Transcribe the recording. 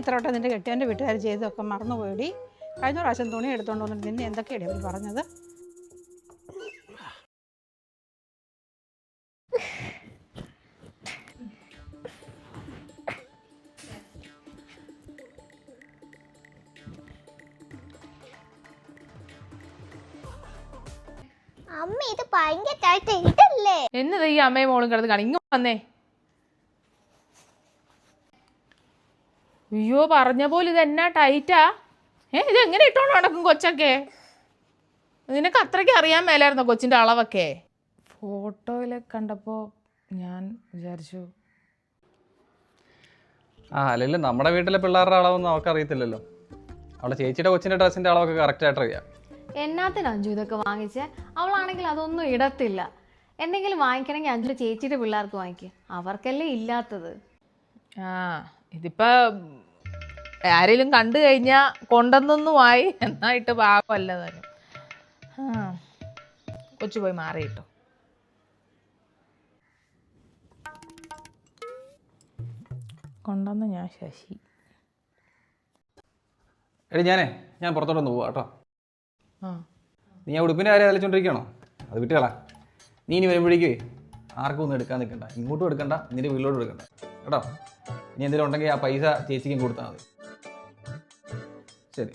ഇത്രവട്ടം നിന്റെ കെട്ടിയവന്റെ വീട്ടുകാർ ചെയ്തതൊക്കെ മറന്നുപോയി കഴിഞ്ഞ പ്രാവശ്യം തുണി എടുത്തുകൊണ്ട് വന്നിട്ട് നിന്നെ എന്തൊക്കെയാണ് അവർ പറഞ്ഞത്? അമ്മ ഇത് ഇതല്ലേ? എന്നത് ഈ അമ്മയും മോളും കിടന്ന് കാണി ഇങ്ങ് വന്നേ. അയ്യോ പറഞ്ഞ പോലെ ഇത് എന്നാ ടൈറ്റാ ഏ ഇത് എങ്ങനെ ഇട്ടോണ്ട് നടക്കും കൊച്ചൊക്കെ? നിനക്ക് അത്രയ്ക്ക് അറിയാൻ മേലായിരുന്നോ കൊച്ചിന്റെ അളവൊക്കെ? ഫോട്ടോയിലൊക്കെ കണ്ടപ്പോൾ ഞാൻ വിചാരിച്ചു ആ അല്ലെങ്കിൽ നമ്മുടെ വീട്ടിലെ പിള്ളേരുടെ അളവൊന്നും അവൾക്ക് അറിയത്തില്ലല്ലോ. അവളെ ചേച്ചിയുടെ കൊച്ചിന്റെ ഡ്രസ്സിന്റെ അളവൊക്കെ കറക്റ്റായിട്ട് അറിയാം. എന്നാത്തിന് അഞ്ചു ഇതൊക്കെ വാങ്ങിച്ച്? അവളാണെങ്കിൽ അതൊന്നും ഇടത്തില്ല. എന്തെങ്കിലും വാങ്ങിക്കണമെങ്കിൽ അഞ്ചു ചേച്ചിയുടെ പിള്ളേർക്ക് വാങ്ങിക്കുക അവർക്കല്ലേ ഇല്ലാത്തത്. ആ ഇതിപ്പോ ആരെങ്കിലും കണ്ടു കഴിഞ്ഞാ കൊണ്ടെന്നൊന്നുമായി എന്നായിട്ട് പാപമല്ല തന്നെ കൊച്ചു പോയി മാറിയിട്ടോ കൊണ്ടുവന്ന് ഞാൻ ശശി. എടി ഞാനേ ഞാൻ പുറത്തോട്ടൊന്ന് പോവാ കേട്ടോ ആ. നീ ആ ഉടുപ്പിന്റെ കാര്യം അലച്ചോണ്ടിരിക്കണോ അത് വിട്ടുകളാ നീ ഇനി വരുമ്പോഴേക്ക് ആർക്കും ഒന്നും എടുക്കാൻ നിൽക്കണ്ട. ഇങ്ങോട്ടും എടുക്കണ്ട നിന്റെ വീട്ടിലോട്ടും എടുക്കണ്ട. കേട്ടോ. ഇനി എന്തെങ്കിലും ഉണ്ടെങ്കിൽ ആ പൈസ ചേച്ചിക്കും കൊടുത്താൽ മതി. ശരി.